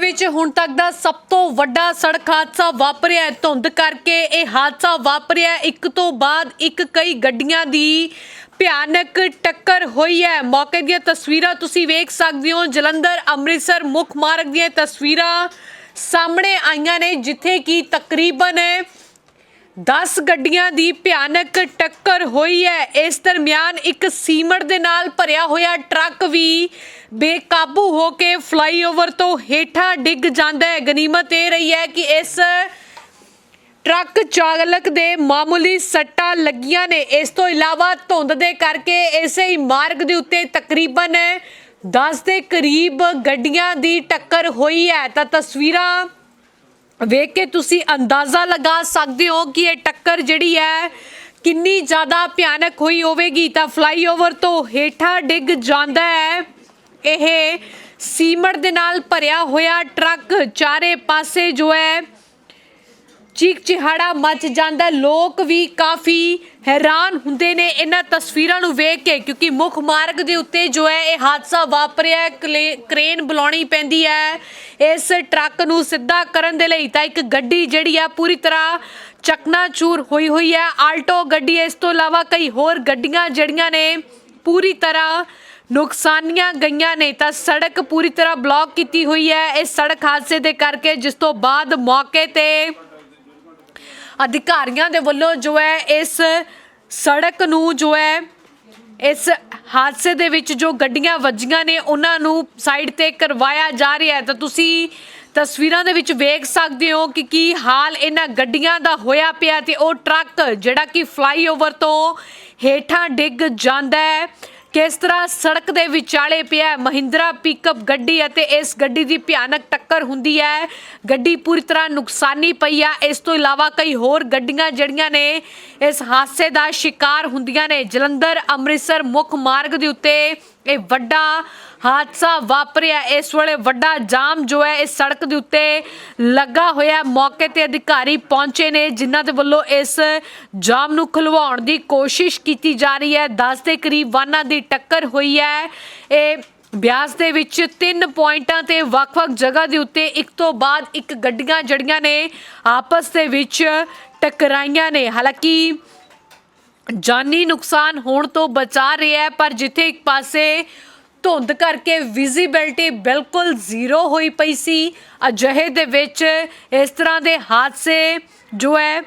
ਵਿੱਚ ਹੁਣ ਤੱਕ ਦਾ ਸਭ ਤੋਂ ਵੱਡਾ ਸੜਕ ਹਾਦਸਾ ਵਾਪਰਿਆ ਹੈ। ਧੁੰਦ ਕਰਕੇ ਇਹ ਹਾਦਸਾ ਵਾਪਰਿਆ ਹੈ। ਇੱਕ ਤੋਂ ਬਾਅਦ ਇੱਕ ਕਈ ਗੱਡੀਆਂ ਦੀ ਭਿਆਨਕ ਟੱਕਰ ਹੋਈ ਹੈ ਮੌਕੇ ਦੀਆਂ ਤਸਵੀਰਾਂ ਤੁਸੀਂ ਵੇਖ ਸਕਦੇ ਹੋ ਜਲੰਧਰ, ਅੰਮ੍ਰਿਤਸਰ ਮੁੱਖ ਮਾਰਗ ਦੀਆਂ ਤਸਵੀਰਾਂ ਸਾਹਮਣੇ ਆਈਆਂ ਨੇ, ਜਿੱਥੇ ਕਿ ਤਕਰੀਬਨ 10 ਗੱਡੀਆਂ ਦੀ ਭਿਆਨਕ ਟੱਕਰ ਹੋਈ ਹੈ ਇਸ ਦਰਮਿਆਨ ਇੱਕ ਸੀਮਟ ਦੇ ਨਾਲ ਭਰਿਆ ਹੋਇਆ ਟਰੱਕ ਵੀ ਬੇਕਾਬੂ ਹੋ ਕੇ ਫਲਾਈਓਵਰ ਤੋਂ ਹੇਠਾਂ ਡਿੱਗ ਜਾਂਦਾ ਹੈ। ਗਨੀਮਤ ਇਹ ਰਹੀ ਹੈ ਕਿ ਇਸ ਟਰੱਕ ਚਾਲਕ ਦੇ ਮਾਮੂਲੀ ਸੱਟਾਂ ਲੱਗੀਆਂ ਨੇ। ਇਸ ਤੋਂ ਇਲਾਵਾ ਧੁੰਦ ਦੇ ਕਰਕੇ ਇਸੇ ਹੀ ਮਾਰਗ ਦੇ ਉੱਤੇ ਤਕਰੀਬਨ 10 ਦੇ ਕਰੀਬ ਗੱਡੀਆਂ ਦੀ ਟੱਕਰ ਹੋਈ ਹੈ। ਤਾਂ ਤਸਵੀਰਾਂ ਵੇਖ ਕੇ ਤੁਸੀਂ ਅੰਦਾਜ਼ਾ ਲਗਾ ਸਕਦੇ ਹੋ ਕਿ ਇਹ ਟੱਕਰ ਜਿਹੜੀ ਹੈ ਕਿੰਨੀ ਜ਼ਿਆਦਾ ਭਿਆਨਕ ਹੋਈ ਹੋਵੇਗੀ। ਤਾਂ ਫਲਾਈਓਵਰ ਤੋਂ ਹੇਠਾਂ ਡਿੱਗ ਜਾਂਦਾ ਹੈ। ਇਹ ਸੀਮਟ ਦੇ ਨਾਲ ਭਰਿਆ ਹੋਇਆ ਟਰੱਕ ਚਾਰੇ ਪਾਸੇ ਜੋ ਹੈ ਚੀਕ ਚਿਹਾੜਾ ਮਚ ਜਾਂਦਾ ਲੋਕ ਵੀ ਕਾਫੀ ਹੈਰਾਨ ਹੁੰਦੇ ਨੇ ਇਹਨਾਂ ਤਸਵੀਰਾਂ ਨੂੰ ਵੇਖ ਕੇ, ਕਿਉਂਕਿ ਮੁੱਖ ਮਾਰਗ ਦੇ ਉੱਤੇ ਜੋ ਹੈ ਇਹ ਹਾਦਸਾ ਵਾਪਰਿਆ ਕਲੇ- ਕ੍ਰੇਨ ਬੁਲਾਉਣੀ ਪੈਂਦੀ ਹੈ। ਇਸ ਟਰੱਕ ਨੂੰ ਸਿੱਧਾ ਕਰਨ ਦੇ ਲਈ ਤਾਂ ਇੱਕ ਗੱਡੀ ਜਿਹੜੀ ਆ, ਪੂਰੀ ਤਰ੍ਹਾਂ ਚਕਨਾਚੂਰ ਹੋਈ ਹੋਈ ਹੈ। ਆਲਟੋ ਗੱਡੀ ਇਸ ਤੋਂ ਇਲਾਵਾ ਕਈ ਹੋਰ ਗੱਡੀਆਂ ਜਿਹੜੀਆਂ ਨੇ, ਪੂਰੀ ਤਰ੍ਹਾਂ ਨੁਕਸਾਨੀਆਂ ਗਈਆਂ ਨੇ ਤਾਂ ਸੜਕ ਪੂਰੀ ਤਰ੍ਹਾਂ ਬਲੌਕ ਕੀਤੀ ਹੋਈ ਹੈ। ਇਸ ਸੜਕ ਹਾਦਸੇ ਦੇ ਕਰਕੇ ਜਿਸ ਤੋਂ ਬਾਅਦ ਮੌਕੇ ਤੇ ਅਧਿਕਾਰੀਆਂ ਦੇ ਵੱਲੋਂ ਜੋ ਹੈ ਇਸ ਸੜਕ ਨੂੰ ਜੋ ਹੈ ਇਸ ਹਾਦਸੇ ਦੇ ਵਿੱਚ ਜੋ ਗੱਡੀਆਂ ਵੱਜੀਆਂ ਨੇ, ਉਹਨਾਂ ਨੂੰ ਸਾਈਡ ਤੇ ਕਰਵਾਇਆ ਜਾ ਰਿਹਾ ਹੈ। ਤਾਂ ਤੁਸੀਂ ਤਸਵੀਰਾਂ ਦੇ ਵਿੱਚ ਵੇਖ ਸਕਦੇ ਹੋ ਕਿ ਕੀ ਹਾਲ ਇਹਨਾਂ ਗੱਡੀਆਂ ਦਾ ਹੋਇਆ ਪਿਆ ਤੇ ਉਹ ਟਰੱਕ ਜਿਹੜਾ ਕਿ ਫਲਾਈਓਵਰ ਤੋਂ ਹੇਠਾਂ ਡਿੱਗ ਜਾਂਦਾ ਹੈ। ਕਿਸ ਤਰ੍ਹਾਂ ਸੜਕ ਦੇ ਵਿਚਾਲੇ ਪਿਆ ਮਹਿੰਦਰਾ ਪਿਕਅਪ ਗੱਡੀ ਅਤੇ ਇਸ ਗੱਡੀ ਦੀ ਭਿਆਨਕ ਟੱਕਰ ਹੁੰਦੀ ਹੈ। ਗੱਡੀ ਪੂਰੀ ਤਰ੍ਹਾਂ ਨੁਕਸਾਨੀ ਪਈ ਆ। ਇਸ ਤੋਂ ਇਲਾਵਾ ਕਈ ਹੋਰ ਗੱਡੀਆਂ ਜਿਹੜੀਆਂ ਨੇ, ਇਸ ਹਾਦਸੇ ਦਾ ਸ਼ਿਕਾਰ ਹੁੰਦੀਆਂ ਨੇ। ਜਲੰਧਰ, ਅੰਮ੍ਰਿਤਸਰ ਮੁੱਖ ਮਾਰਗ ਦੇ ਉੱਤੇ ਇਹ ਵੱਡਾ ਹਾਦਸਾ ਵਾਪਰਿਆ। ਇਸ ਵੇਲੇ ਵੱਡਾ ਜਾਮ ਜੋ ਹੈ, ਇਸ ਸੜਕ ਦੇ ਉੱਤੇ ਲੱਗਾ ਹੋਇਆ। ਮੌਕੇ ਤੇ ਅਧਿਕਾਰੀ ਪਹੁੰਚੇ ਨੇ, ਜਿਨ੍ਹਾਂ ਦੇ ਵੱਲੋਂ ਇਸ ਜਾਮ ਨੂੰ ਖੁਲਵਾਉਣ ਦੀ ਕੋਸ਼ਿਸ਼ ਕੀਤੀ ਜਾ ਰਹੀ ਹੈ। 10 ਦੇ ਕਰੀਬ ਵਾਹਨਾਂ ਦੀ ਟੱਕਰ ਹੋਈ ਹੈ। ਇਹ ਬਿਆਸ ਦੇ ਵਿੱਚ ਤਿੰਨ ਪੁਆਇੰਟਾਂ ਤੇ ਵੱਖ-ਵੱਖ ਜਗ੍ਹਾ ਦੇ ਉੱਤੇ ਇੱਕ ਤੋਂ ਬਾਅਦ ਇੱਕ ਗੱਡੀਆਂ ਜੜੀਆਂ ਨੇ, ਆਪਸ ਦੇ ਵਿੱਚ ਟਕਰਾਈਆਂ ਨੇ। ਹਾਲਾਂਕਿ ਜਾਨੀ ਨੁਕਸਾਨ ਹੋਣ ਤੋਂ ਬਚਾ ਰਿਹਾ ਹੈ, ਪਰ ਜਿੱਥੇ ਇੱਕ ਪਾਸੇ ਧੁੰਦ ਕਰਕੇ ਵਿਜ਼ਿਬਿਲਟੀ ਬਿਲਕੁਲ ਜ਼ੀਰੋ ਹੋਈ ਪਈ ਸੀ, ਅਜਿਹੇ ਦੇ ਵਿੱਚ ਇਸ ਤਰ੍ਹਾਂ ਦੇ ਹਾਦਸੇ ਜੋ ਹੈ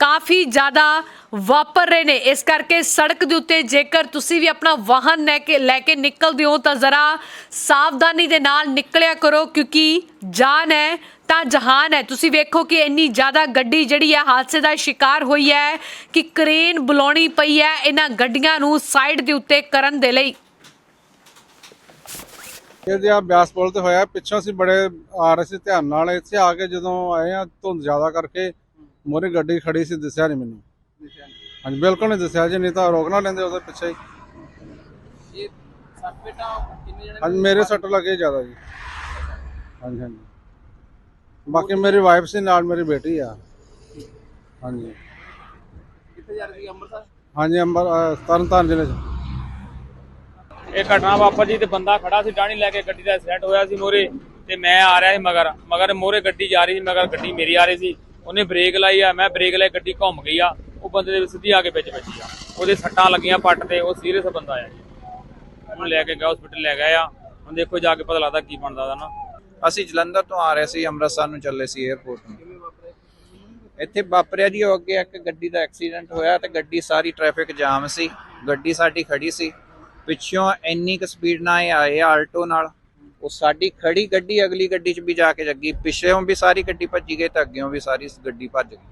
ਕਾਫੀ ਜ਼ਿਆਦਾ ਵਾਪਰ ਰਹੇ ਨੇ। ਇਸ ਕਰਕੇ ਸੜਕ ਦੇ ਉੱਤੇ ਜੇਕਰ ਤੁਸੀਂ ਵੀ ਆਪਣਾ ਵਾਹਨ ਲੈ ਕੇ ਲੈ ਕੇ ਨਿਕਲਦੇ ਹੋ ਤਾਂ ਜ਼ਰਾ ਸਾਵਧਾਨੀ ਦੇ ਨਾਲ ਨਿਕਲਿਆ ਕਰੋ, ਕਿਉਂਕਿ ਜਾਨ ਹੈ ਤਾਂ ਜਹਾਨ ਹੈ। ਤੁਸੀਂ ਵੇਖੋ ਕਿ ਇੰਨੀ ਜ਼ਿਆਦਾ ਗੱਡੀ ਜਿਹੜੀ ਹੈ ਹਾਦਸੇ ਦਾ ਸ਼ਿਕਾਰ ਹੋਈ ਹੈ ਕਿ ਕ੍ਰੇਨ ਬੁਲਾਉਣੀ ਪਈ ਹੈ ਇਹਨਾਂ ਗੱਡੀਆਂ ਨੂੰ ਸਾਈਡ ਦੇ ਉੱਤੇ ਕਰਨ ਦੇ ਲਈ। ਇਹ ਜੀ ਆ ਬਿਆਸ ਪੁਲ ਤੇ ਹੋਇਆ। ਪਿੱਛੋਂ ਅਸੀਂ ਬੜੇ ਆ ਰਹੇ ਸੀ ਧਿਆਨ ਨਾਲ। ਇੱਥੇ ਆ ਕੇ ਜਦੋਂ ਆਏ ਆ ਧੁੰਦ ਜ਼ਿਆਦਾ ਕਰਕੇ ਮੋਰੇ ਗੱਡੀ ਖੜੀ ਸੀ ਦਿਸਿਆ ਨਹੀਂ ਮੈਨੂੰ। ਹਾਂਜੀ ਬਿਲਕੁਲ ਨਹੀਂ ਦਿਸਿਆ ਜੀ ਨਹੀਂ ਤਾਂ ਰੋਕ ਨਾ ਲੈਂਦੇ ਉਹਦੇ ਪਿੱਛੇ ਹੀ। ਇਹ ਸੱਤ ਬੇਟਾ ਕਿੰਨੇ ਜਣੇ ਹਾਂਜੀ ਮੇਰੇ ਸੱਟ ਲੱਗੇ ਜ਼ਿਆਦਾ ਜੀ। ਹਾਂਜੀ ਹਾਂਜੀ। ਬਾਕੀ ਮੇਰੀ ਵਾਈਫ ਸੀ ਨਾਲ ਮੇਰੀ ਬੇਟੀ ਆ। ਹਾਂਜੀ। ਕਿੱਥੇ ਜਾ ਰਹੇ ਸੀ ਅੰਮ੍ਰਿਤਸਰ? ਹਾਂਜੀ ਅੰਬਰ ਤਰਨਤਾਰਨ ਜ਼ਿਲ੍ਹੇ ਚ। ਇਹ ਘਟਨਾ ਵਾਪਰ ਜੀ ਤੇ ਬੰਦਾ ਖੜਾ ਸੀ ਡਾਣੀ ਲੈ ਕੇ ਗੱਡੀ ਦਾ ਐਕਸੀਡੈਂਟ ਹੋਇਆ ਸੀ ਮੋਰੇ ਤੇ ਮੈਂ ਆ ਰਿਹਾ ਸੀ ਮਗਰ। ਮਗਰ ਮੋਰੇ ਗੱਡੀ ਜਾ ਰਹੀ ਸੀ ਮਗਰ ਗੱਡੀ ਮੇਰੀ ਆ ਰਹੀ ਸੀ। ਉਹਨੇ ਬ੍ਰੇਕ ਲਾਈ ਆ ਮੈਂ ਬ੍ਰੇਕ ਲਾਈ ਗੱਡੀ ਘੁੰਮ ਗਈ ਆ। ਉਹ ਬੰਦੇ ਦੇ ਸਿੱਧੀ ਆ ਕੇ ਵਿੱਚ ਵੱਜੀ ਆ। ਉਹਦੇ ਸੱਟਾਂ ਲੱਗੀਆਂ ਪੱਟ ਤੇ ਉਹ ਸੀਰੀਅਸ ਬੰਦਾ ਆ ਜੀ। ਉਹਨੂੰ ਲੈ ਕੇ ਗਿਆ ਹਸਪੀਟਲ ਲੈ ਗਏ ਆ ਹੁਣ ਦੇਖੋ ਜਾ ਕੇ ਪਤਾ ਲੱਗਦਾ ਕੀ ਬਣਦਾ ਉਹਦਾ ਨਾ। ਅਸੀਂ ਜਲੰਧਰ ਤੋਂ ਆ ਰਹੇ ਸੀ, ਅੰਮ੍ਰਿਤਸਰ ਨੂੰ ਚੱਲੇ ਸੀ 에어ਪੋਰਟ ਨੂੰ। ਇੱਥੇ ਵਾਪਰਿਆ ਜੀ, ਉਹ ਅੱਗੇ ਇੱਕ ਗੱਡੀ ਦਾ ਐਕਸੀਡੈਂਟ ਹੋਇਆ ਤੇ ਗੱਡੀ ਸਾਰੀ ਟ੍ਰੈਫਿਕ ਜਾਮ ਸੀ। ਗੱਡੀ ਸਾਡੀ ਖੜੀ ਸੀ। ਪਿੱਛੋਂ ਇੰਨੀ ਕੁ ਸਪੀਡ ਨਾਲ ਇਹ ਆਏ ਆਲਟੋ ਨਾਲ। ਉਹ ਸਾਡੀ ਖੜੀ ਗੱਡੀ ਅਗਲੀ ਗੱਡੀ 'ਚ ਵੀ ਜਾ ਕੇ ਜੱਗੀ। ਪਿੱਛੇੋਂ ਵੀ ਸਾਰੀ ਗੱਡੀ ਭੱਜੀ ਗਈ ਤੇ ਅੱਗੇੋਂ ਵੀ ਸਾਰੀ ਗੱਡੀ ਭੱਜ ਗਈ।